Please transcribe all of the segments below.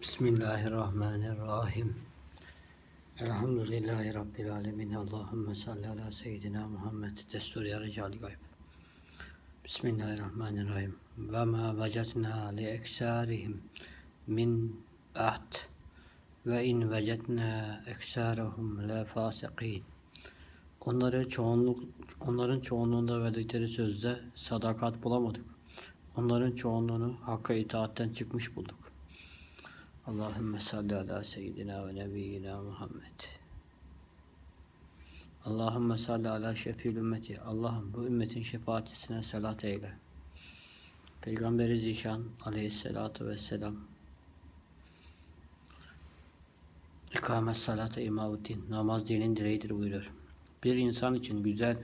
Bismillahirrahmanirrahim. Elhamdülillahi Rabbil alemin. Allahümme salli ala seyyidina Muhammed. Destur ya ricali gayb. Bismillahirrahmanirrahim. Ve ma vecetna li eksarihim min ahd ve in vecetna eksarahum la fasikin. Onları çoğunluk, onların çoğunluğunda verdikleri sözde sadakat bulamadık. Onların çoğunluğunu hakka itaatten çıkmış bulduk. Allahümme salli ala seyyidina ve nebiyyina Muhammed. Allahümme salli ala şefil ümmeti. Allah'ım bu ümmetin şefaatçisine salat eyle. Peygamberi Zişan aleyhissalatu vesselam İkamet salata imavuddin. Namaz dinin direğidir buyuruyor. Bir insan için güzel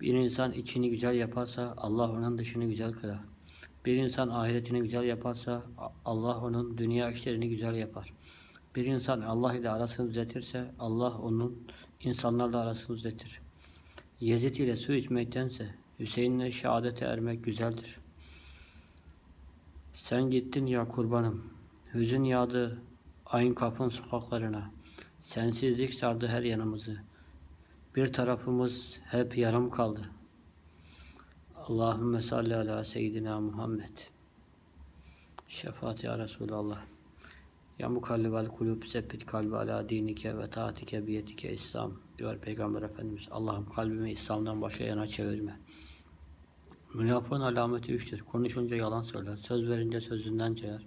bir insan içini güzel yaparsa Allah onun dışını güzel kılar. Bir insan ahiretini güzel yaparsa Allah onun dünya işlerini güzel yapar. Bir insan Allah ile arasını düzeltirse Allah onun insanlarla arasını düzeltir. Yezid ile su içmektense Hüseyin ile şehadete ermek güzeldir. Sen gittin ya kurbanım. Hüzün yağdı ayın kapın sokaklarına. Sensizlik sardı her yanımızı. Bir tarafımız hep yarım kaldı. Allahümme salli ala seyyidina Muhammed. Şefaat ya Resulallah. Ya mukallibel kulüp seppit kalbi ala dinike ve taatike biyetike İslam diyor Peygamber Efendimiz. Allah'ım kalbimi İslam'dan başka yana çevirme. Münafığın alameti üçtür. Konuşunca yalan söyler, söz verince sözünden cayar.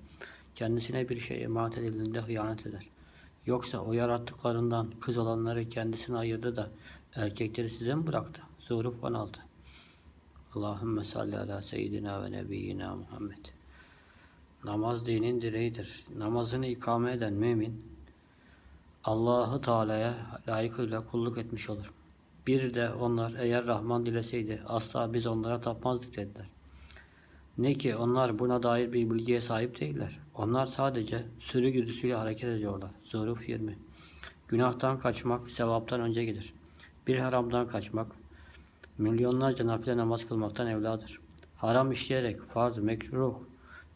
Kendisine bir şey emanet edildiğinde hıyanet eder. Yoksa o yarattıklarından kız olanları kendisine ayırdı da erkekleri size mi bıraktı? Zuhruf 16 Allahümme salli ala seyyidina ve nebiyyina Muhammed. Namaz dinin direğidir. Namazını ikame eden mümin Allah'ı Teala'ya layıkıyla kulluk etmiş olur. Bir de onlar eğer Rahman dileseydi asla biz onlara tapmazdık dediler. Ne ki onlar buna dair bir bilgiye sahip değiller. Onlar sadece sürü güdüsüyle hareket ediyorlar. Zoruf 20 Günahtan kaçmak sevaptan önce gelir. Bir haramdan kaçmak milyonlarca nafile namaz kılmaktan evladır. Haram işleyerek farz, mekruh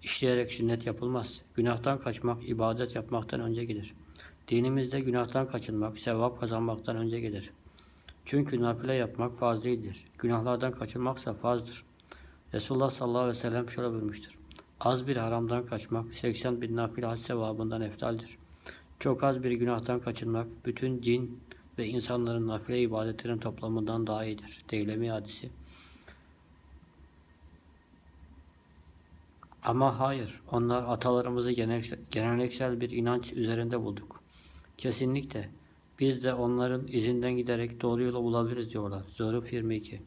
işleyerek sünnet yapılmaz. Günahtan kaçmak ibadet yapmaktan önce gelir. Dinimizde günahtan kaçınmak sevap kazanmaktan önce gelir. Çünkü nafile yapmak farz değildir. Günahlardan kaçınmaksa farzdır. Resulullah sallallahu aleyhi ve sellem şöyle buyurmuştur. Az bir haramdan kaçmak 80 bin nafile hac sevabından eftaldir. Çok az bir günahtan kaçınmak bütün cin ve insanların nafile ibadetlerinin toplamından daha iyidir. Deylemi hadisi. Ama hayır, onlar atalarımızı geleneksel bir inanç üzerinde bulduk. Kesinlikle biz de onların izinden giderek doğru yolu bulabiliriz diyorlar. Zoruf 22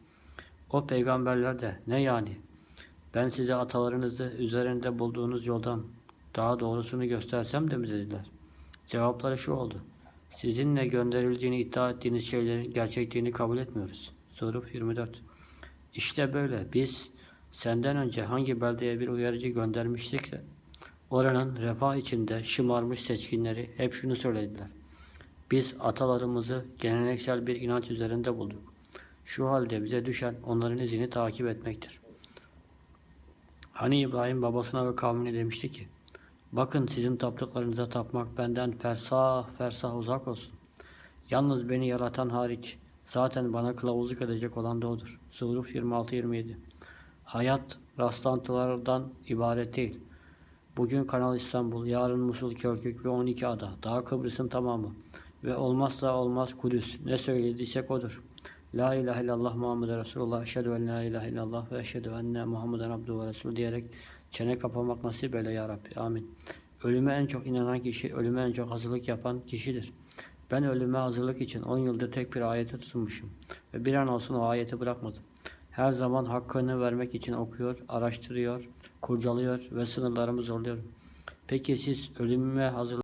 O peygamberler de ne yani? Ben size atalarınızı üzerinde bulduğunuz yoldan daha doğrusunu göstersem de mi dediler. Cevapları şu oldu. Sizinle gönderildiğini iddia ettiğiniz şeylerin gerçekliğini kabul etmiyoruz. Soru 24. İşte böyle biz senden önce hangi beldeye bir uyarıcı göndermiştikse oranın refah içinde şımarmış seçkinleri hep şunu söylediler. Biz atalarımızı geleneksel bir inanç üzerinde bulduk. Şu halde bize düşen onların izini takip etmektir. Hani İbrahim babasına ve kavmine demişti ki, Bakın sizin taptıklarınıza tapmak benden fersah fersah uzak olsun. Yalnız beni yaratan hariç zaten bana kılavuzluk edecek olan da odur. Zuhruf 26-27 Hayat rastlantılardan ibaret değil. Bugün Kanal İstanbul, yarın Musul, Körkük ve 12 ada, daha Kıbrıs'ın tamamı ve olmazsa olmaz Kudüs. Ne söylediysek odur. La ilahe illallah Muhammed Resulullah, eşhedü en la ilahe illallah ve eşhedü enne Muhammeden abduhu ve resulü diyerek çene kapamak nasip eyle ya Rabbi. Amin. Ölüme en çok inanan kişi, ölüme en çok hazırlık yapan kişidir. Ben ölüme hazırlık için 10 yıldır tek bir ayeti tutunmuşum ve bir an olsun o ayeti bırakmadım. Her zaman hakkını vermek için okuyor, araştırıyor, kurcalıyor ve sınırlarımı zorluyorum. Peki siz ölümüme hazırlık